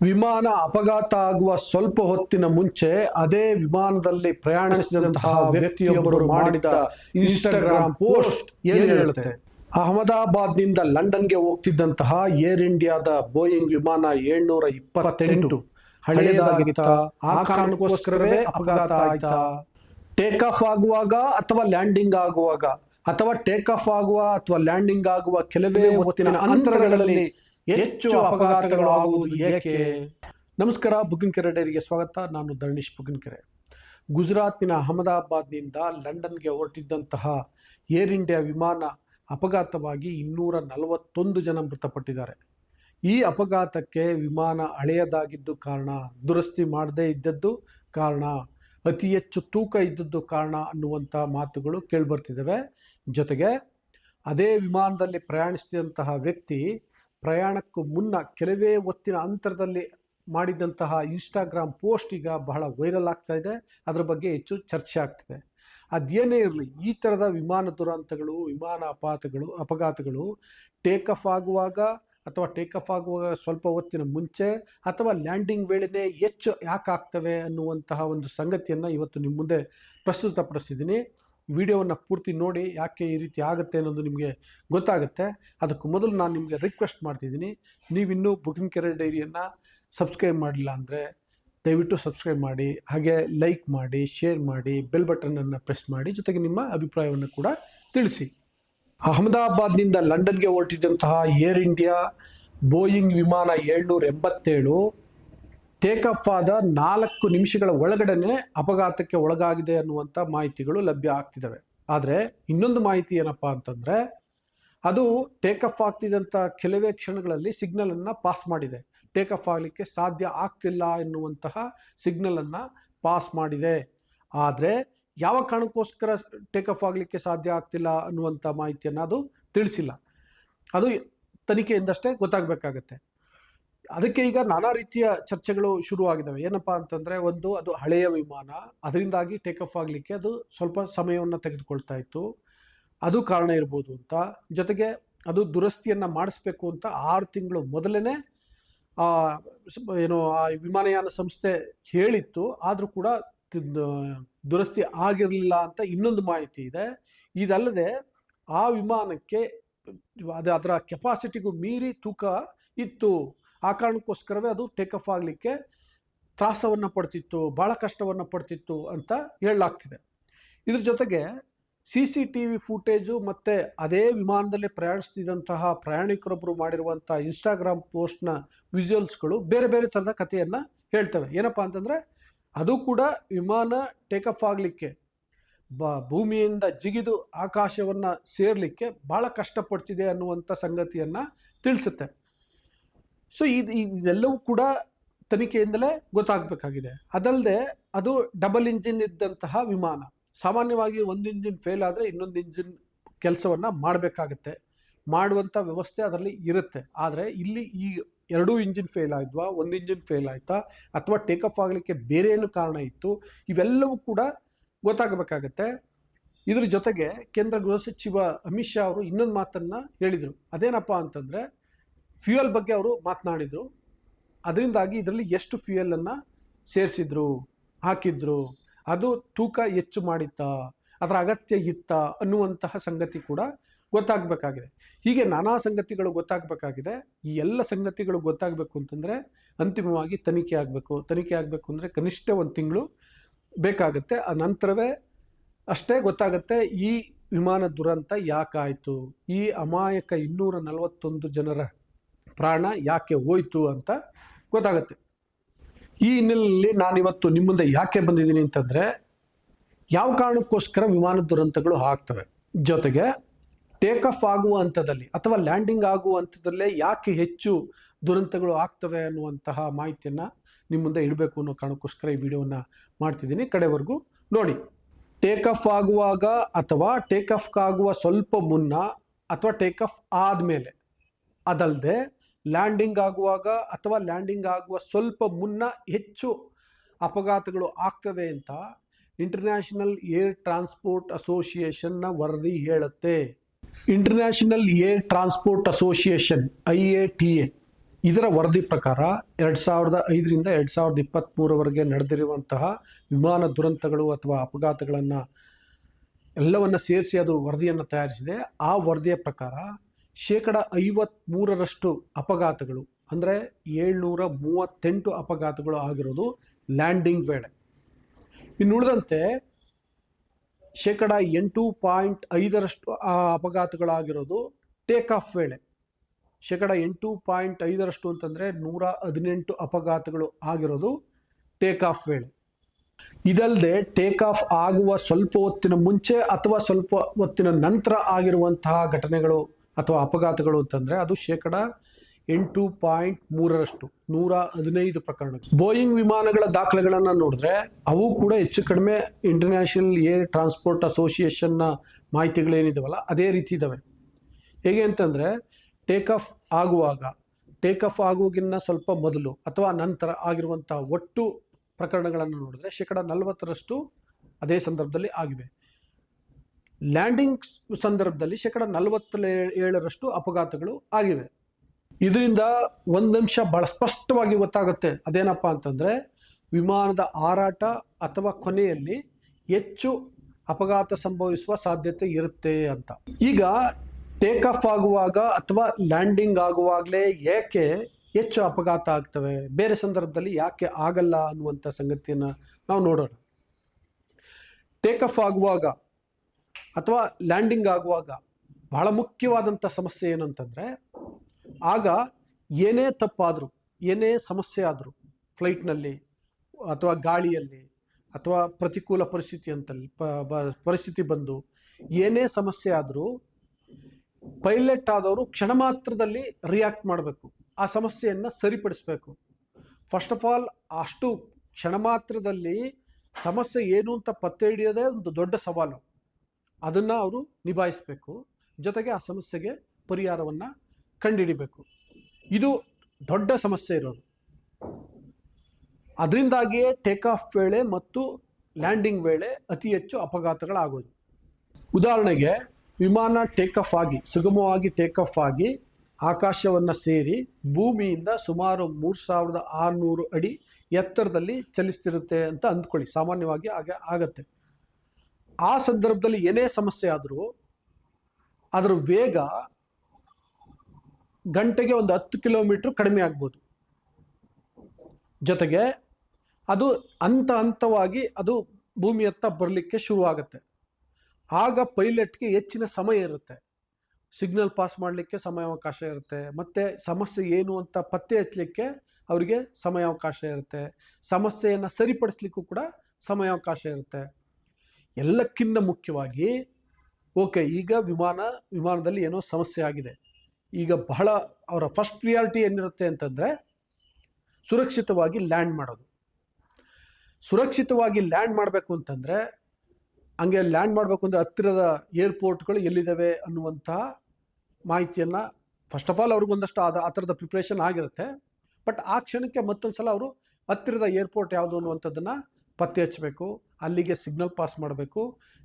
ವಿಮಾನ ಅಪಘಾತ ಆಗುವ ಸ್ವಲ್ಪ ಹೊತ್ತಿನ ಮುಂಚೆ ಅದೇ ವಿಮಾನದಲ್ಲಿ ಪ್ರಯಾಣಿಸಿದಂತಹ ವ್ಯಕ್ತಿಯೊಬ್ಬರು ಮಾಡಿದ ಇನ್ಸ್ಟಾಗ್ರಾಮ್ ಪೋಸ್ಟ್ ಏನು ಹೇಳುತ್ತೆ? ಅಹಮದಾಬಾದ್ನಿಂದ ಲಂಡನ್ಗೆ ಹೋಗ್ತಿದ್ದಂತಹ ಏರ್ ಇಂಡಿಯಾದ ಬೋಯಿಂಗ್ ವಿಮಾನ ಏಳ್ನೂರ ಇಪ್ಪತ್ತೆಂಟು ಹಳೆಯದಾಗಿತ್ತ ಆ ಕಾರಣಕ್ಕೋಸ್ಕರವೇ ಅಪಘಾತ ಆಯ್ತಾ. ಟೇಕ್ ಆಫ್ ಆಗುವಾಗ ಅಥವಾ ಲ್ಯಾಂಡಿಂಗ್ ಆಗುವಾಗ? ಅಥವಾ ಟೇಕ್ ಆಫ್ ಆಗುವ ಅಥವಾ ಲ್ಯಾಂಡಿಂಗ್ ಆಗುವ ಕೆಲವೇ ಹೊತ್ತಿನ ಅಂತರಗಳಲ್ಲಿ ಹೆಚ್ಚು ಅಪಘಾತಗಳು ಆಗುವುದು ಏಕೆ? ನಮಸ್ಕಾರ ಬುಗಿನ್ ಕೆರೆ ಡೈರಿಗೆ ಸ್ವಾಗತ. ನಾನು ಧರಣೀಶ್ ಬುಗ್ಗಿನಕೆರೆ ಕೆರೆ. ಗುಜರಾತ್ನ ಅಹಮದಾಬಾದ್ನಿಂದ ಲಂಡನ್ಗೆ ಹೊರಟಿದ್ದಂತಹ ಏರ್ ಇಂಡಿಯಾ ವಿಮಾನ ಅಪಘಾತವಾಗಿ ಇನ್ನೂರ ನಲವತ್ತೊಂದು ಜನ ಮೃತಪಟ್ಟಿದ್ದಾರೆ. ಈ ಅಪಘಾತಕ್ಕೆ ವಿಮಾನ ಹಳೆಯದಾಗಿದ್ದು ಕಾರಣ ದುರಸ್ತಿ ಮಾಡದೇ ಇದ್ದದ್ದು ಕಾರಣ, ಅತಿ ಹೆಚ್ಚು ತೂಕ ಇದ್ದದ್ದು ಕಾರಣ ಅನ್ನುವಂಥ ಮಾತುಗಳು ಕೇಳಿಬರ್ತಿದ್ದಾವೆ. ಜೊತೆಗೆ, ಅದೇ ವಿಮಾನದಲ್ಲಿ ಪ್ರಯಾಣಿಸಿದಂತಹ ವ್ಯಕ್ತಿ ಪ್ರಯಾಣಕ್ಕೂ ಮುನ್ನ ಕೆಲವೇ ಹೊತ್ತಿನ ಅಂತರದಲ್ಲಿ ಮಾಡಿದಂತಹ ಇನ್ಸ್ಟಾಗ್ರಾಮ್ ಪೋಸ್ಟ್ ಈಗ ಬಹಳ ವೈರಲ್ ಆಗ್ತಾ ಇದೆ. ಅದರ ಬಗ್ಗೆ ಹೆಚ್ಚು ಚರ್ಚೆ ಆಗ್ತಿದೆ. ಅದೇನೇ ಇರಲಿ, ಈ ಥರದ ವಿಮಾನ ದುರಂತಗಳು, ವಿಮಾನ ಅಪಾತಗಳು ಅಪಘಾತಗಳು ಟೇಕ್ ಆಫ್ ಆಗುವಾಗ ಅಥವಾ ಟೇಕ್ ಆಫ್ ಆಗುವಾಗ ಸ್ವಲ್ಪ ಹೊತ್ತಿನ ಮುಂಚೆ ಅಥವಾ ಲ್ಯಾಂಡಿಂಗ್ ವೇಳೆನೇ ಹೆಚ್ಚು ಯಾಕೆ ಆಗ್ತವೆ ಅನ್ನುವಂತಹ ಒಂದು ಸಂಗತಿಯನ್ನು ಇವತ್ತು ನಿಮ್ಮ ಮುಂದೆ ಪ್ರಸ್ತುತಪಡಿಸ್ತಿದ್ದೀನಿ. ವಿಡಿಯೋವನ್ನು ಪೂರ್ತಿ ನೋಡಿ ಯಾಕೆ ಈ ರೀತಿ ಆಗುತ್ತೆ ಅನ್ನೋದು ನಿಮಗೆ ಗೊತ್ತಾಗುತ್ತೆ. ಅದಕ್ಕೂ ಮೊದಲು ನಾನು ನಿಮಗೆ ರಿಕ್ವೆಸ್ಟ್ ಮಾಡ್ತಿದ್ದೀನಿ. ನೀವಿನ್ನೂ ಬುಕಿಂಗ್ ಕೆರೆ ಡೈರಿಯನ್ನು ಸಬ್ಸ್ಕ್ರೈಬ್ ಮಾಡಲಿಲ್ಲ ಅಂದರೆ ದಯವಿಟ್ಟು ಸಬ್ಸ್ಕ್ರೈಬ್ ಮಾಡಿ, ಹಾಗೆ ಲೈಕ್ ಮಾಡಿ ಶೇರ್ ಮಾಡಿ ಬೆಲ್ ಬಟನನ್ನು ಪ್ರೆಸ್ ಮಾಡಿ, ಜೊತೆಗೆ ನಿಮ್ಮ ಅಭಿಪ್ರಾಯವನ್ನು ಕೂಡ ತಿಳಿಸಿ. ಅಹಮದಾಬಾದ್ನಿಂದ ಲಂಡನ್ಗೆ ಹೊರಟಿದ್ದಂತಹ ಏರ್ ಇಂಡಿಯಾ ಬೋಯಿಂಗ್ ವಿಮಾನ ಏಳ್ನೂರ ಎಂಬತ್ತೇಳು ಟೇಕ್ ಆಫ್ ಆದ ನಾಲ್ಕು ನಿಮಿಷಗಳ ಒಳಗಡೆನೆ ಅಪಘಾತಕ್ಕೆ ಒಳಗಾಗಿದೆ ಅನ್ನುವಂಥ ಮಾಹಿತಿಗಳು ಲಭ್ಯ ಆಗ್ತಿದ್ದಾವೆ. ಆದರೆ ಇನ್ನೊಂದು ಮಾಹಿತಿ ಏನಪ್ಪ ಅಂತಂದರೆ, ಅದು ಟೇಕ್ ಆಫ್ ಆಗ್ತಿದ್ದಂಥ ಕೆಲವೇ ಕ್ಷಣಗಳಲ್ಲಿ ಸಿಗ್ನಲನ್ನು ಪಾಸ್ ಮಾಡಿದೆ. ಟೇಕ್ ಆಫ್ ಆಗಲಿಕ್ಕೆ ಸಾಧ್ಯ ಆಗ್ತಿಲ್ಲ ಎನ್ನುವಂತಹ ಸಿಗ್ನಲನ್ನು ಪಾಸ್ ಮಾಡಿದೆ. ಆದರೆ ಯಾವ ಕಾರಣಕ್ಕೋಸ್ಕರ ಟೇಕ್ ಆಫ್ ಆಗಲಿಕ್ಕೆ ಸಾಧ್ಯ ಆಗ್ತಿಲ್ಲ ಅನ್ನುವಂಥ ಮಾಹಿತಿಯನ್ನು ಅದು ತಿಳಿಸಿಲ್ಲ. ಅದು ತನಿಖೆಯಿಂದಷ್ಟೇ ಗೊತ್ತಾಗಬೇಕಾಗತ್ತೆ. ಅದಕ್ಕೆ ಈಗ ನಾನಾ ರೀತಿಯ ಚರ್ಚೆಗಳು ಶುರುವಾಗಿದ್ದಾವೆ ಏನಪ್ಪಾ ಅಂತಂದ್ರೆ ಒಂದು ಅದು ಹಳೆಯ ವಿಮಾನ, ಅದರಿಂದಾಗಿ ಟೇಕ್ ಆಫ್ ಆಗಲಿಕ್ಕೆ ಅದು ಸ್ವಲ್ಪ ಸಮಯವನ್ನು ತೆಗೆದುಕೊಳ್ತಾ ಇತ್ತು. ಅದು ಕಾರಣ ಇರ್ಬೋದು ಅಂತ. ಜೊತೆಗೆ ಅದು ದುರಸ್ತಿಯನ್ನು ಮಾಡಿಸ್ಬೇಕು ಅಂತ ಆರು ತಿಂಗಳು ಮೊದಲೇ ಏನು, ಆ ವಿಮಾನಯಾನ ಸಂಸ್ಥೆ ಹೇಳಿತ್ತು. ಆದರೂ ಕೂಡ ದುರಸ್ತಿ ಆಗಿರಲಿಲ್ಲ ಅಂತ ಇನ್ನೊಂದು ಮಾಹಿತಿ ಇದೆ. ಇದಲ್ಲದೆ ಆ ವಿಮಾನಕ್ಕೆ ಅದು ಅದರ ಕೆಪಾಸಿಟಿಗೂ ಮೀರಿ ತೂಕ ಇತ್ತು. ಆ ಕಾರಣಕ್ಕೋಸ್ಕರವೇ ಅದು ಟೇಕ್ ಆಫ್ ಆಗಲಿಕ್ಕೆ ತ್ರಾಸವನ್ನು ಪಡ್ತಿತ್ತು, ಭಾಳ ಕಷ್ಟವನ್ನು ಪಡ್ತಿತ್ತು ಅಂತ ಹೇಳಲಾಗ್ತಿದೆ. ಇದ್ರ ಜೊತೆಗೆ C C T V footage ಮತ್ತು ಅದೇ ವಿಮಾನದಲ್ಲಿ ಪ್ರಯಾಣಿಸ್ತಿದ್ದಂತಹ ಪ್ರಯಾಣಿಕರೊಬ್ಬರು ಮಾಡಿರುವಂಥ ಇನ್ಸ್ಟಾಗ್ರಾಮ್ ಪೋಸ್ಟ್ನ ವಿಜುವಲ್ಸ್ಗಳು ಬೇರೆ ಬೇರೆ ಥರದ ಕಥೆಯನ್ನು ಹೇಳ್ತವೆ. ಏನಪ್ಪ ಅಂತಂದರೆ ಅದು ಕೂಡ ವಿಮಾನ ಟೇಕ್ ಆಫ್ ಆಗಲಿಕ್ಕೆ, ಬ ಭೂಮಿಯಿಂದ ಜಿಗಿದು ಆಕಾಶವನ್ನು ಸೇರಲಿಕ್ಕೆ ಭಾಳ ಕಷ್ಟಪಡ್ತಿದೆ ಅನ್ನುವಂಥ ಸಂಗತಿಯನ್ನು ತಿಳಿಸುತ್ತೆ. ಸೊ ಇದು ಇದೆಲ್ಲವೂ ಕೂಡ ತನಿಖೆಯಿಂದಲೇ ಗೊತ್ತಾಗಬೇಕಾಗಿದೆ. ಅದಲ್ಲದೆ, ಅದು ಡಬಲ್ ಇಂಜಿನ್ ಇದ್ದಂತಹ ವಿಮಾನ. ಸಾಮಾನ್ಯವಾಗಿ ಒಂದು ಇಂಜಿನ್ ಫೇಲ್ ಆದರೆ ಇನ್ನೊಂದು ಇಂಜಿನ್ ಕೆಲಸವನ್ನು ಮಾಡಬೇಕಾಗತ್ತೆ. ಮಾಡುವಂಥ ವ್ಯವಸ್ಥೆ ಅದರಲ್ಲಿ ಇರುತ್ತೆ. ಆದರೆ ಇಲ್ಲಿ ಈ ಎರಡೂ ಇಂಜಿನ್ ಫೇಲ್ ಆಯಿದ್ವಾ ಒಂದು ಇಂಜಿನ್ ಫೇಲ್ ಆಯಿತಾ, ಅಥವಾ ಟೇಕ್ ಆಫ್ ಆಗಲಿಕ್ಕೆ ಬೇರೆ ಏನು ಕಾರಣ ಇತ್ತು, ಇವೆಲ್ಲವೂ ಕೂಡ ಗೊತ್ತಾಗಬೇಕಾಗತ್ತೆ. ಇದ್ರ ಜೊತೆಗೆ ಕೇಂದ್ರ ಗೃಹ ಸಚಿವ ಅಮಿತ್ ಶಾ ಅವರು ಇನ್ನೊಂದು ಮಾತನ್ನು ಹೇಳಿದರು. ಅದೇನಪ್ಪ ಅಂತಂದರೆ ಫ್ಯೂಯಲ್ ಬಗ್ಗೆ ಅವರು ಮಾತನಾಡಿದರು. ಅದರಿಂದಾಗಿ ಇದರಲ್ಲಿ ಎಷ್ಟು ಫ್ಯೂಯಲನ್ನು ಸೇರಿಸಿದ್ರು, ಹಾಕಿದ್ರು, ಅದು ತೂಕ ಹೆಚ್ಚು ಮಾಡಿತ್ತಾ, ಅದರ ಅಗತ್ಯ ಇತ್ತ ಅನ್ನುವಂತಹ ಸಂಗತಿ ಕೂಡ ಗೊತ್ತಾಗಬೇಕಾಗಿದೆ. ಹೀಗೆ ನಾನಾ ಸಂಗತಿಗಳು ಗೊತ್ತಾಗಬೇಕಾಗಿದೆ. ಈ ಎಲ್ಲ ಸಂಗತಿಗಳು ಗೊತ್ತಾಗಬೇಕು ಅಂತಂದರೆ ಅಂತಿಮವಾಗಿ ತನಿಖೆ ಆಗಬೇಕು. ತನಿಖೆ ಆಗಬೇಕು ಅಂದರೆ ಕನಿಷ್ಠ ಒಂದು ತಿಂಗಳು ಬೇಕಾಗುತ್ತೆ. ಆ ನಂತರವೇ ಅಷ್ಟೇ ಗೊತ್ತಾಗುತ್ತೆ ಈ ವಿಮಾನ ದುರಂತ ಯಾಕಾಯಿತು. ಈ ಅಮಾಯಕ ಇನ್ನೂರ ನಲವತ್ತೊಂದು ಜನರ ಪ್ರಾಣ ಯಾಕೆ ಹೋಯ್ತು ಅಂತ ಗೊತ್ತಾಗುತ್ತೆ. ಈ ಹಿನ್ನೆಲೆಯಲ್ಲಿ ನಾನಿವತ್ತು ನಿಮ್ಮ ಮುಂದೆ ಯಾಕೆ ಬಂದಿದ್ದೀನಿ ಅಂತಂದರೆ ಯಾವ ಕಾರಣಕ್ಕೋಸ್ಕರ ವಿಮಾನ ದುರಂತಗಳು ಆಗ್ತವೆ. ಜೊತೆಗೆ ಟೇಕ್ ಆಫ್ ಆಗುವ ಹಂತದಲ್ಲಿ ಅಥವಾ ಲ್ಯಾಂಡಿಂಗ್ ಆಗುವ ಹಂತದಲ್ಲೇ ಯಾಕೆ ಹೆಚ್ಚು ದುರಂತಗಳು ಆಗ್ತವೆ ಅನ್ನುವಂತಹ ಮಾಹಿತಿಯನ್ನು ನಿಮ್ಮ ಮುಂದೆ ಇಡಬೇಕು ಅನ್ನೋ ಕಾರಣಕ್ಕೋಸ್ಕರ ಈ ವಿಡಿಯೋನ ಮಾಡ್ತಿದ್ದೀನಿ. ಕಡೆವರೆಗೂ ನೋಡಿ ಟೇಕ್ ಆಫ್ ಆಗುವಾಗ ಅಥವಾ ಟೇಕ್ ಆಫ್ ಆಗುವ ಸ್ವಲ್ಪ ಮುನ್ನ ಅಥವಾ ಟೇಕ್ ಆಫ್ ಆದಮೇಲೆ ಅದಲ್ಲದೆ ಲ್ಯಾಂಡಿಂಗ್ ಆಗುವಾಗ ಅಥವಾ ಲ್ಯಾಂಡಿಂಗ್ ಆಗುವ ಸ್ವಲ್ಪ ಮುನ್ನ ಹೆಚ್ಚು ಅಪಘಾತಗಳು ಆಗ್ತವೆ ಅಂತ ಇಂಟರ್ನ್ಯಾಷನಲ್ ಏರ್ ಟ್ರಾನ್ಸ್ಪೋರ್ಟ್ ಅಸೋಸಿಯೇಷನ್ನ ವರದಿ ಹೇಳುತ್ತೆ. International air transport association I A T A ಇದರ ವರದಿ ಪ್ರಕಾರ ಎರಡು ಸಾವಿರದ ಐದರಿಂದ ಎರಡು ಸಾವಿರದ ಇಪ್ಪತ್ತ್ಮೂರವರೆಗೆ ನಡೆದಿರುವಂತಹ ವಿಮಾನ ದುರಂತಗಳು ಅಥವಾ ಅಪಘಾತಗಳನ್ನು ಎಲ್ಲವನ್ನ ಸೇರಿಸಿ ಅದು ವರದಿಯನ್ನು ತಯಾರಿಸಿದೆ. ಆ ವರದಿಯ ಪ್ರಕಾರ ಶೇಕಡ ಐವತ್ತ್ಮೂರರಷ್ಟು ಅಪಘಾತಗಳು, ಅಂದರೆ ಏಳ್ನೂರ ಮೂವತ್ತೆಂಟು ಅಪಘಾತಗಳು ಆಗಿರೋದು ಲ್ಯಾಂಡಿಂಗ್ ವೇಳೆ. ಇನ್ನು ಉಳಿದಂತೆ ಶೇಕಡ ಎಂಟು ಪಾಯಿಂಟ್ ಐದರಷ್ಟು ಅಪಘಾತಗಳಾಗಿರೋದು ಟೇಕ್ ಆಫ್ ವೇಳೆ. ಶೇಕಡ ಎಂಟು ಪಾಯಿಂಟ್ ಐದರಷ್ಟು ಅಂತಂದರೆ ನೂರ ಹದಿನೆಂಟು ಅಪಘಾತಗಳು ಆಗಿರೋದು ಟೇಕ್ ಆಫ್ ವೇಳೆ. ಇದಲ್ಲದೆ ಟೇಕ್ ಆಫ್ ಆಗುವ ಸ್ವಲ್ಪ ಹೊತ್ತಿನ ಮುಂಚೆ ಅಥವಾ ಸ್ವಲ್ಪ ಹೊತ್ತಿನ ನಂತರ ಆಗಿರುವಂತಹ ಘಟನೆಗಳು ಅಥವಾ ಅಪಘಾತಗಳು ಅಂತಂದರೆ ಅದು ಶೇಕಡ ಎಂಟು ಪಾಯಿಂಟ್ ಮೂರರಷ್ಟು, ನೂರ ಹದಿನೈದು ಪ್ರಕರಣ ಬೋಯಿಂಗ್ ವಿಮಾನಗಳ ದಾಖಲೆಗಳನ್ನು ನೋಡಿದ್ರೆ ಅವು ಕೂಡ ಹೆಚ್ಚು ಕಡಿಮೆ ಇಂಟರ್ನ್ಯಾಷನಲ್ ಏರ್ ಟ್ರಾನ್ಸ್ಪೋರ್ಟ್ ಅಸೋಸಿಯೇಷನ್ನ ಮಾಹಿತಿಗಳೇನಿದಾವಲ್ಲ, ಅದೇ ರೀತಿ ಇದ್ದಾವೆ ಹೇಗೆ ಅಂತಂದರೆ ಟೇಕ್ ಆಫ್ ಆಗುವಾಗ ಟೇಕ್ ಆಫ್ ಆಗುವಾಗಿನ್ನ ಸ್ವಲ್ಪ ಮೊದಲು ಅಥವಾ ನಂತರ ಆಗಿರುವಂಥ ಒಟ್ಟು ಪ್ರಕರಣಗಳನ್ನು ನೋಡಿದ್ರೆ ಶೇಕಡ ನಲವತ್ತರಷ್ಟು ಅದೇ ಸಂದರ್ಭದಲ್ಲಿ ಆಗಿವೆ. ಲ್ಯಾಂಡಿಂಗ್ ಸಂದರ್ಭದಲ್ಲಿ ಶೇಕಡ ನಲವತ್ತ ಏಳರಷ್ಟು ಅಪಘಾತಗಳು ಆಗಿವೆ. ಇದರಿಂದ ಒಂದಂಶ ಬಹಳ ಸ್ಪಷ್ಟವಾಗಿ ಗೊತ್ತಾಗುತ್ತೆ. ಅದೇನಪ್ಪ ಅಂತಂದರೆ, ವಿಮಾನದ ಹಾರಾಟ ಅಥವಾ ಕೊನೆಯಲ್ಲಿ ಹೆಚ್ಚು ಅಪಘಾತ ಸಂಭವಿಸುವ ಸಾಧ್ಯತೆ ಇರುತ್ತೆ ಅಂತ. ಈಗ ಟೇಕ್ ಆಫ್ ಆಗುವಾಗ ಅಥವಾ ಲ್ಯಾಂಡಿಂಗ್ ಆಗುವಾಗಲೇ ಏಕೆ ಹೆಚ್ಚು ಅಪಘಾತ ಆಗ್ತವೆ? ಬೇರೆ ಸಂದರ್ಭದಲ್ಲಿ ಯಾಕೆ ಆಗಲ್ಲ ಅನ್ನುವಂಥ ಸಂಗತಿಯನ್ನು ನಾವು ನೋಡೋಣ. ಟೇಕ್ ಆಫ್ ಆಗುವಾಗ ಅಥವಾ ಲ್ಯಾಂಡಿಂಗ್ ಆಗುವಾಗ ಬಹಳ ಮುಖ್ಯವಾದಂಥ ಸಮಸ್ಯೆ ಏನಂತಂದರೆ, ಆಗ ಏನೇ ತಪ್ಪಾದರೂ, ಏನೇ ಸಮಸ್ಯೆ ಆದರೂ ಫ್ಲೈಟ್ನಲ್ಲಿ ಅಥವಾ ಗಾಳಿಯಲ್ಲಿ ಅಥವಾ ಪ್ರತಿಕೂಲ ಪರಿಸ್ಥಿತಿ ಅಂತಲ್ಲಿ ಪರಿಸ್ಥಿತಿ ಬಂದು ಏನೇ ಸಮಸ್ಯೆ ಆದರೂ ಪೈಲಟ್ ಆದವರು ಕ್ಷಣ ಮಾತ್ರದಲ್ಲಿ ರಿಯಾಕ್ಟ್ ಮಾಡಬೇಕು. ಆ ಸಮಸ್ಯೆಯನ್ನು ಸರಿಪಡಿಸಬೇಕು. ಫಸ್ಟ್ ಆಫ್ ಆಲ್ ಅಷ್ಟು ಕ್ಷಣ ಮಾತ್ರದಲ್ಲಿ ಸಮಸ್ಯೆ ಏನು ಅಂತ ಪತ್ತೆ ಹಿಡಿಯೋದೇ ಒಂದು ದೊಡ್ಡ ಸವಾಲು. ಅದನ್ನು ಅವರು ನಿಭಾಯಿಸಬೇಕು. ಜೊತೆಗೆ ಆ ಸಮಸ್ಯೆಗೆ ಪರಿಹಾರವನ್ನು ಕಂಡುಹಿಡಿಬೇಕು ಇದು ದೊಡ್ಡ ಸಮಸ್ಯೆ ಇರೋದು. ಅದರಿಂದಾಗಿಯೇ ಟೇಕ್ ಆಫ್ ವೇಳೆ ಮತ್ತು ಲ್ಯಾಂಡಿಂಗ್ ವೇಳೆ ಅತಿ ಹೆಚ್ಚು ಅಪಘಾತಗಳಾಗೋದು. ಉದಾಹರಣೆಗೆ ವಿಮಾನ ಟೇಕ್ ಆಫ್ ಆಗಿ, ಸುಗಮವಾಗಿ ಟೇಕ್ ಆಫ್ ಆಗಿ ಆಕಾಶವನ್ನು ಸೇರಿ ಭೂಮಿಯಿಂದ ಸುಮಾರು ಮೂರು ಸಾವಿರದ ಆರುನೂರು ಅಡಿ ಎತ್ತರದಲ್ಲಿ ಚಲಿಸ್ತಿರುತ್ತೆ ಅಂತ ಅಂದ್ಕೊಳ್ಳಿ. ಸಾಮಾನ್ಯವಾಗಿ ಹಾಗೆ ಆಗತ್ತೆ. ಆ ಸಂದರ್ಭದಲ್ಲಿ ಏನೇ ಸಮಸ್ಯೆ ಆದರೂ ಅದರ ವೇಗ ಗಂಟೆಗೆ ಒಂದು ಹತ್ತು ಕಿಲೋಮೀಟ್ರ್ ಕಡಿಮೆ ಆಗ್ಬೋದು. ಜೊತೆಗೆ ಅದು ಹಂತ ಹಂತವಾಗಿ ಅದು ಭೂಮಿಯತ್ತ ಬರಲಿಕ್ಕೆ ಶುರುವಾಗುತ್ತೆ ಆಗ ಪೈಲಟ್ಗೆ ಹೆಚ್ಚಿನ ಸಮಯ ಇರುತ್ತೆ. ಸಿಗ್ನಲ್ ಪಾಸ್ ಮಾಡಲಿಕ್ಕೆ ಸಮಯಾವಕಾಶ ಇರುತ್ತೆ. ಮತ್ತು ಸಮಸ್ಯೆ ಏನು ಅಂತ ಪತ್ತೆ ಹಚ್ಚಲಿಕ್ಕೆ ಅವರಿಗೆ ಸಮಯಾವಕಾಶ ಇರುತ್ತೆ. ಸಮಸ್ಯೆಯನ್ನು ಸರಿಪಡಿಸ್ಲಿಕ್ಕೂ ಕೂಡ ಸಮಯಾವಕಾಶ ಇರುತ್ತೆ. ಎಲ್ಲಕ್ಕಿಂತ ಮುಖ್ಯವಾಗಿ, ಓಕೆ, ಈಗ ವಿಮಾನ, ವಿಮಾನದಲ್ಲಿ ಏನೋ ಸಮಸ್ಯೆ ಆಗಿದೆ. ಈಗ ಬಹಳ ಅವರ ಫಸ್ಟ್ ಪ್ರಿಯಾರಿಟಿ ಏನಿರುತ್ತೆ ಅಂತಂದರೆ, ಸುರಕ್ಷಿತವಾಗಿ ಲ್ಯಾಂಡ್ ಮಾಡೋದು. ಸುರಕ್ಷಿತವಾಗಿ ಲ್ಯಾಂಡ್ ಮಾಡಬೇಕು ಅಂತಂದರೆ, ಹಂಗೆ ಲ್ಯಾಂಡ್ ಮಾಡಬೇಕು ಅಂದರೆ ಹತ್ತಿರದ ಏರ್ಪೋರ್ಟ್ಗಳು ಎಲ್ಲಿದ್ದಾವೆ ಅನ್ನುವಂತಹ ಮಾಹಿತಿಯನ್ನು ಫಸ್ಟ್ ಆಫ್ ಆಲ್ ಅವ್ರಿಗೊಂದಷ್ಟು ಆದ, ಆ ಥರದ ಪ್ರಿಪ್ರೇಷನ್ ಆಗಿರುತ್ತೆ. ಬಟ್ ಆ ಕ್ಷಣಕ್ಕೆ ಮತ್ತೊಂದು ಸಲ ಅವರು ಹತ್ತಿರದ ಏರ್ಪೋರ್ಟ್ ಯಾವುದು ಅನ್ನುವಂಥದ್ದನ್ನು ಪತ್ತೆ ಹಚ್ಚಬೇಕು. ಅಲ್ಲಿಗೆ ಸಿಗ್ನಲ್ ಪಾಸ್ ಮಾಡಬೇಕು.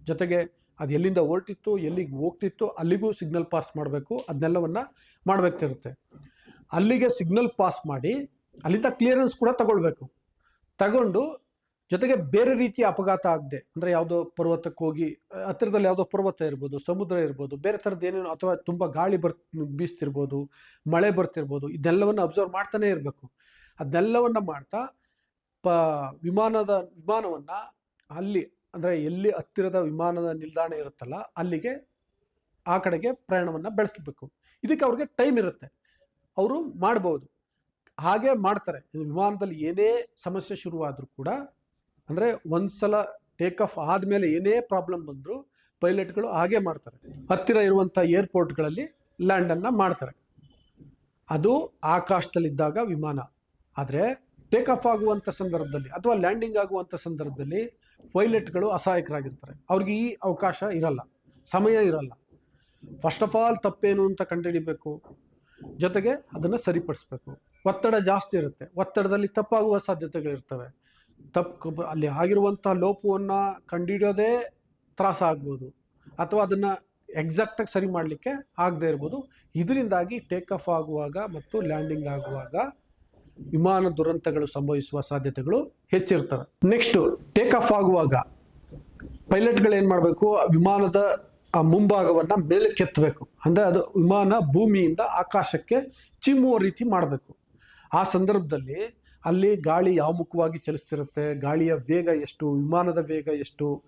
ಜೊತೆಗೆ ಅದು ಎಲ್ಲಿಂದ ಹೊರಟಿತ್ತು, ಎಲ್ಲಿಗೆ ಹೋಗ್ತಿತ್ತು, ಅಲ್ಲಿಗೂ ಸಿಗ್ನಲ್ ಪಾಸ್ ಮಾಡಬೇಕು. ಅದನ್ನೆಲ್ಲವನ್ನು ಮಾಡಬೇಕಿರುತ್ತೆ. ಅಲ್ಲಿಗೆ ಸಿಗ್ನಲ್ ಪಾಸ್ ಮಾಡಿ ಅಲ್ಲಿಂದ ಕ್ಲಿಯರೆನ್ಸ್ ಕೂಡ ತಗೊಳ್ಬೇಕು. ತಗೊಂಡು ಜೊತೆಗೆ ಬೇರೆ ರೀತಿಯ ಅಪಘಾತ ಆಗದೆ, ಅಂದರೆ ಯಾವುದೋ ಪರ್ವತಕ್ಕೆ ಹೋಗಿ, ಹತ್ತಿರದಲ್ಲಿ ಯಾವುದೋ ಪರ್ವತ ಇರ್ಬೋದು, ಸಮುದ್ರ ಇರ್ಬೋದು, ಬೇರೆ ಥರದ್ದು ಏನೇನು, ಅಥವಾ ತುಂಬ ಗಾಳಿ ಬರ್, ಬೀಸ್ತಿರ್ಬೋದು, ಮಳೆ ಬರ್ತಿರ್ಬೋದು, ಇದೆಲ್ಲವನ್ನು ಅಬ್ಸರ್ವ್ ಮಾಡ್ತಾನೆ ಇರಬೇಕು. ಅದನ್ನೆಲ್ಲವನ್ನು ಮಾಡ್ತಾ ಪ, ವಿಮಾನದ, ವಿಮಾನವನ್ನು ಅಲ್ಲಿ, ಅಂದರೆ ಎಲ್ಲಿ ಹತ್ತಿರದ ವಿಮಾನದ ನಿಲ್ದಾಣ ಇರುತ್ತಲ್ಲ, ಅಲ್ಲಿಗೆ ಆ ಕಡೆಗೆ ಪ್ರಯಾಣವನ್ನು ಬೆಳೆಸಬೇಕು. ಇದಕ್ಕೆ ಅವ್ರಿಗೆ ಟೈಮ್ ಇರುತ್ತೆ. ಅವರು ಮಾಡ್ಬೋದು. ಹಾಗೆ ಮಾಡ್ತಾರೆ. ವಿಮಾನದಲ್ಲಿ ಏನೇ ಸಮಸ್ಯೆ ಶುರುವಾದರೂ ಕೂಡ, ಅಂದರೆ ಒಂದ್ಸಲ ಟೇಕ್ ಆಫ್ ಆದಮೇಲೆ ಏನೇ ಪ್ರಾಬ್ಲಮ್ ಬಂದರೂ ಪೈಲಟ್ಗಳು ಹಾಗೆ ಮಾಡ್ತಾರೆ. ಹತ್ತಿರ ಇರುವಂಥ ಏರ್ಪೋರ್ಟ್ಗಳಲ್ಲಿ ಲ್ಯಾಂಡನ್ನು ಮಾಡ್ತಾರೆ. ಅದು ಆಕಾಶದಲ್ಲಿದ್ದಾಗ ವಿಮಾನ. ಆದರೆ ಟೇಕ್ ಆಫ್ ಆಗುವಂಥ ಸಂದರ್ಭದಲ್ಲಿ, ಅಥವಾ ಲ್ಯಾಂಡಿಂಗ್ ಆಗುವಂಥ ಸಂದರ್ಭದಲ್ಲಿ ಪೈಲಟ್ಗಳು ಅಸಹಾಯಕರಾಗಿರ್ತಾರೆ. ಅವ್ರಿಗೆ ಈ ಅವಕಾಶ ಇರಲ್ಲ. ಸಮಯ ಇರಲ್ಲ. ಫಸ್ಟ್ ಆಫ್ ಆಲ್ ತಪ್ಪೇನು ಅಂತ ಕಂಡುಹಿಡಿಬೇಕು. ಜೊತೆಗೆ ಅದನ್ನು ಸರಿಪಡಿಸ್ಬೇಕು. ಒತ್ತಡ ಜಾಸ್ತಿ ಇರುತ್ತೆ. ಒತ್ತಡದಲ್ಲಿ ತಪ್ಪಾಗುವ ಸಾಧ್ಯತೆಗಳಿರ್ತವೆ. ತಪ್ಪು ಅಲ್ಲಿ ಆಗಿರುವಂಥ ಲೋಪವನ್ನು ಕಂಡುಹಿಡಿಯೋದೇ ತ್ರಾಸ ಆಗ್ಬೋದು. ಅಥವಾ ಅದನ್ನು ಎಕ್ಸಾಕ್ಟಾಗಿ ಸರಿ ಮಾಡಲಿಕ್ಕೆ ಆಗದೇ ಇರ್ಬೋದು. ಇದರಿಂದಾಗಿ ಟೇಕ್ ಆಫ್ ಆಗುವಾಗ ಮತ್ತು ಲ್ಯಾಂಡಿಂಗ್ ಆಗುವಾಗ ವಿಮಾನ ದುರಂತಗಳು ಸಂಭವಿಸುವ ಸಾಧ್ಯತೆಗಳು ಹೆಚ್ಚಿರ್ತವೆ. ನೆಕ್ಸ್ಟ್ ಟೇಕ್ ಆಫ್ ಆಗುವಾಗ ಪೈಲಟ್ಗಳು ಏನು ಮಾಡಬೇಕು? ವಿಮಾನದ ಆ ಮುಂಭಾಗವನ್ನು ಮೇಲೆ ಕೆತ್ತಬೇಕು ಅಂದರೆ ಅದು ವಿಮಾನ ಭೂಮಿಯಿಂದ ಆಕಾಶಕ್ಕೆ ಚಿಮ್ಮುವ ರೀತಿ ಮಾಡಬೇಕು. ಆ ಸಂದರ್ಭದಲ್ಲಿ ಅಲ್ಲಿ ಗಾಳಿ ಯಾವ ಮುಖವಾಗಿ ಚಲಿಸ್ತಿರುತ್ತೆ? ಗಾಳಿಯ ವೇಗ ಎಷ್ಟು? ವಿಮಾನದ ವೇಗ ಎಷ್ಟು?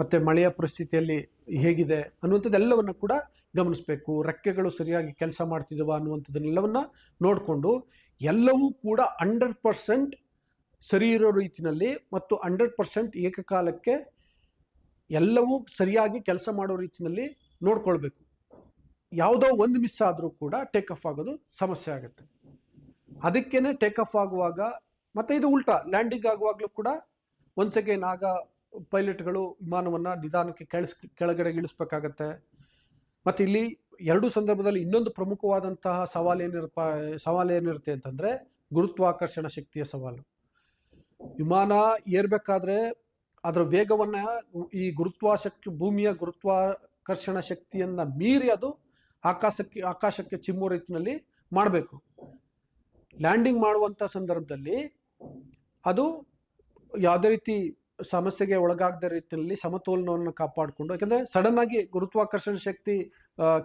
ಮತ್ತು ಮಳೆಯ ಪರಿಸ್ಥಿತಿಯಲ್ಲಿ ಹೇಗಿದೆ? ಅನ್ನುವಂಥದ್ದೆಲ್ಲವನ್ನು ಕೂಡ ಗಮನಿಸಬೇಕು, ರೆಕ್ಕೆಗಳು ಸರಿಯಾಗಿ ಕೆಲಸ ಮಾಡ್ತಿದ್ದಾವ ಅನ್ನುವಂಥದ್ದನ್ನೆಲ್ಲವನ್ನು ನೋಡಿಕೊಂಡು ಎಲ್ಲವೂ ಕೂಡ ಹಂಡ್ರೆಡ್ ಪರ್ಸೆಂಟ್ ಸರಿ ಇರೋ ರೀತಿಯಲ್ಲಿ ಮತ್ತು ಹಂಡ್ರೆಡ್ ಪರ್ಸೆಂಟ್ ಏಕಕಾಲಕ್ಕೆ ಎಲ್ಲವೂ ಸರಿಯಾಗಿ ಕೆಲಸ ಮಾಡೋ ರೀತಿಯಲ್ಲಿ ನೋಡ್ಕೊಳ್ಬೇಕು. ಯಾವುದೋ ಒಂದು ಮಿಸ್ ಆದರೂ ಕೂಡ ಟೇಕ್ ಆಫ್ ಆಗೋದು ಸಮಸ್ಯೆ ಆಗುತ್ತೆ. ಅದಕ್ಕೇ ಟೇಕ್ ಆಫ್ ಆಗುವಾಗ ಮತ್ತು ಇದು ಉಲ್ಟಾ ಲ್ಯಾಂಡಿಂಗ್ ಆಗುವಾಗಲೂ ಕೂಡ ಒಂದು ಅಗೇನ್ ಆಗ ಪೈಲಟ್ಗಳು ವಿಮಾನವನ್ನು ನಿಧಾನಕ್ಕೆ ಕೆಳಸ್ ಕೆಳಗಡೆ ಇಳಿಸ್ಬೇಕಾಗತ್ತೆ. ಮತ್ತು ಇಲ್ಲಿ ಎರಡು ಸಂದರ್ಭದಲ್ಲಿ ಇನ್ನೊಂದು ಪ್ರಮುಖವಾದಂತಹ ಸವಾಲು ಏನಿರಪ್ಪ, ಸವಾಲು ಏನಿರುತ್ತೆ ಅಂತಂದರೆ ಗುರುತ್ವಾಕರ್ಷಣ ಶಕ್ತಿಯ ಸವಾಲು. ವಿಮಾನ ಏರ್ಬೇಕಾದ್ರೆ ಅದರ ವೇಗವನ್ನು ಈ ಗುರುತ್ವಾಶಕ್ತಿ, ಭೂಮಿಯ ಗುರುತ್ವಾಕರ್ಷಣ ಶಕ್ತಿಯನ್ನು ಮೀರಿ ಅದು ಆಕಾಶಕ್ಕೆ ಆಕಾಶಕ್ಕೆ ಚಿಮ್ಮುವ ರೀತಿಯಲ್ಲಿ ಮಾಡಬೇಕು. ಲ್ಯಾಂಡಿಂಗ್ ಮಾಡುವಂಥ ಸಂದರ್ಭದಲ್ಲಿ ಅದು ಯಾವುದೇ ರೀತಿ ಸಮಸ್ಯೆಗೆ ಒಳಗಾಗದ ರೀತಿಯಲ್ಲಿ ಸಮತೋಲನವನ್ನು ಕಾಪಾಡಿಕೊಂಡು, ಯಾಕಂದರೆ ಸಡನ್ ಆಗಿ ಗುರುತ್ವಾಕರ್ಷಣ ಶಕ್ತಿ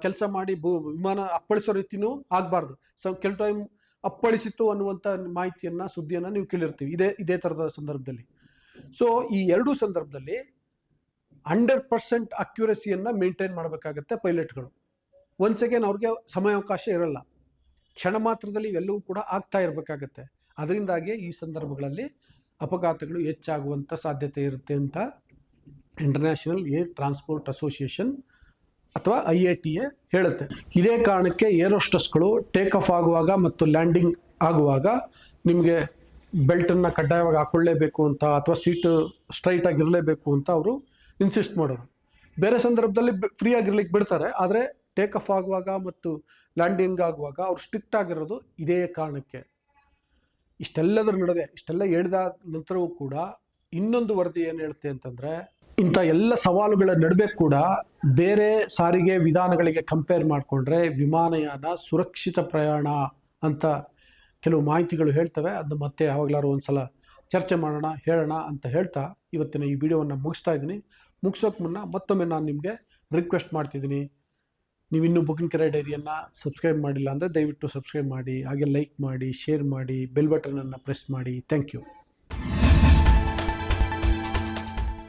ಕೆಲಸ ಮಾಡಿ ಭೂ, ವಿಮಾನ ಅಪ್ಪಳಿಸೋ ರೀತಿನೂ ಆಗಬಾರ್ದು. ಸೊ, ಕೆಲ ಟೈಮ್ ಅಪ್ಪಳಿಸಿತ್ತು ಅನ್ನುವಂಥ ಮಾಹಿತಿಯನ್ನು, ಸುದ್ದಿಯನ್ನು ನೀವು ಕೇಳಿರ್ತೀವಿ. ಇದೇ ಇದೇ ಥರದ ಸಂದರ್ಭದಲ್ಲಿ. ಸೊ ಈ ಎರಡೂ ಸಂದರ್ಭದಲ್ಲಿ ಹಂಡ್ರೆಡ್ ಪರ್ಸೆಂಟ್ ಅಕ್ಯುರಸಿಯನ್ನು ಮೇಂಟೈನ್ ಮಾಡಬೇಕಾಗತ್ತೆ ಪೈಲಟ್ಗಳು. ಒನ್ಸ್ ಸೆಕೆಂಡ್ ಅವ್ರಿಗೆ ಸಮಯಾವಕಾಶ ಇರಲ್ಲ. ಕ್ಷಣ ಮಾತ್ರದಲ್ಲಿ ಇವೆಲ್ಲವೂ ಕೂಡ ಆಗ್ತಾ ಇರಬೇಕಾಗತ್ತೆ. ಅದರಿಂದಾಗಿ ಈ ಸಂದರ್ಭಗಳಲ್ಲಿ ಅಪಘಾತಗಳು ಹೆಚ್ಚಾಗುವಂಥ ಸಾಧ್ಯತೆ ಇರುತ್ತೆ ಅಂತ ಇಂಟರ್ನ್ಯಾಷನಲ್ ಏರ್ ಟ್ರಾನ್ಸ್ಪೋರ್ಟ್ ಅಸೋಸಿಯೇಷನ್ ಅಥವಾ ಐ ಎ ಟಿ ಎ ಹೇಳುತ್ತೆ. ಇದೇ ಕಾರಣಕ್ಕೆ ಏರೋಸ್ಟಸ್ಗಳು ಟೇಕ್ ಆಫ್ ಆಗುವಾಗ ಮತ್ತು ಲ್ಯಾಂಡಿಂಗ್ ಆಗುವಾಗ ನಿಮಗೆ ಬೆಲ್ಟನ್ನು ಕಡ್ಡಾಯವಾಗಿ ಹಾಕೊಳ್ಳೇಬೇಕು ಅಂತ ಅಥವಾ ಸೀಟು ಸ್ಟ್ರೈಟ್ ಆಗಿರಲೇಬೇಕು ಅಂತ ಅವರು ಇನ್ಸಿಸ್ಟ್ ಮಾಡೋರು. ಬೇರೆ ಸಂದರ್ಭದಲ್ಲಿ ಫ್ರೀ ಆಗಿರ್ಲಿಕ್ಕೆ ಬಿಡ್ತಾರೆ. ಆದರೆ ಟೇಕ್ ಆಫ್ ಆಗುವಾಗ ಮತ್ತು ಲ್ಯಾಂಡಿಂಗ್ ಆಗುವಾಗ ಅವ್ರು ಸ್ಟ್ರಿಕ್ಟ್ ಆಗಿರೋದು ಇದೇ ಕಾರಣಕ್ಕೆ. ಇಷ್ಟೆಲ್ಲದರ ನಡುವೆ, ಇಷ್ಟೆಲ್ಲ ಹೇಳಿದ ನಂತರವೂ ಕೂಡ ಇನ್ನೊಂದು ವರದಿ ಏನು ಹೇಳುತ್ತೆ ಅಂತಂದ್ರೆ, ಇಂಥ ಎಲ್ಲ ಸವಾಲುಗಳ ನಡುವೆ ಕೂಡ ಬೇರೆ ಸಾರಿಗೆ ವಿಧಾನಗಳಿಗೆ ಕಂಪೇರ್ ಮಾಡಿಕೊಂಡ್ರೆ ವಿಮಾನಯಾನ ಸುರಕ್ಷಿತ ಪ್ರಯಾಣ ಅಂತ ಕೆಲವು ಮಾಹಿತಿಗಳು ಹೇಳ್ತವೆ. ಅದನ್ನ ಮತ್ತೆ ಯಾವಾಗಲಾರು ಒಂದ್ಸಲ ಚರ್ಚೆ ಮಾಡೋಣ, ಹೇಳೋಣ ಅಂತ ಹೇಳ್ತಾ ಇವತ್ತಿನ ಈ ವಿಡಿಯೋವನ್ನು ಮುಗಿಸ್ತಾ ಇದ್ದೀನಿ. ಮುಗಿಸೋಕೆ ಮುನ್ನ ಮತ್ತೊಮ್ಮೆ ನಾನು ನಿಮಗೆ ರಿಕ್ವೆಸ್ಟ್ ಮಾಡ್ತಿದ್ದೀನಿ. ನೀವು ಇನ್ನೂ ಬುಕಿಂಗ್ ಕೆರೆ ಡೈರಿಯನ್ನು ಸಬ್ಸ್ಕ್ರೈಬ್ ಮಾಡಿಲ್ಲ ಅಂದರೆ ದಯವಿಟ್ಟು ಸಬ್ಸ್ಕ್ರೈಬ್ ಮಾಡಿ, ಹಾಗೆ ಲೈಕ್ ಮಾಡಿ ಶೇರ್ ಮಾಡಿ ಬೆಲ್ ಬಟನನ್ನು ಪ್ರೆಸ್ ಮಾಡಿ. Thank you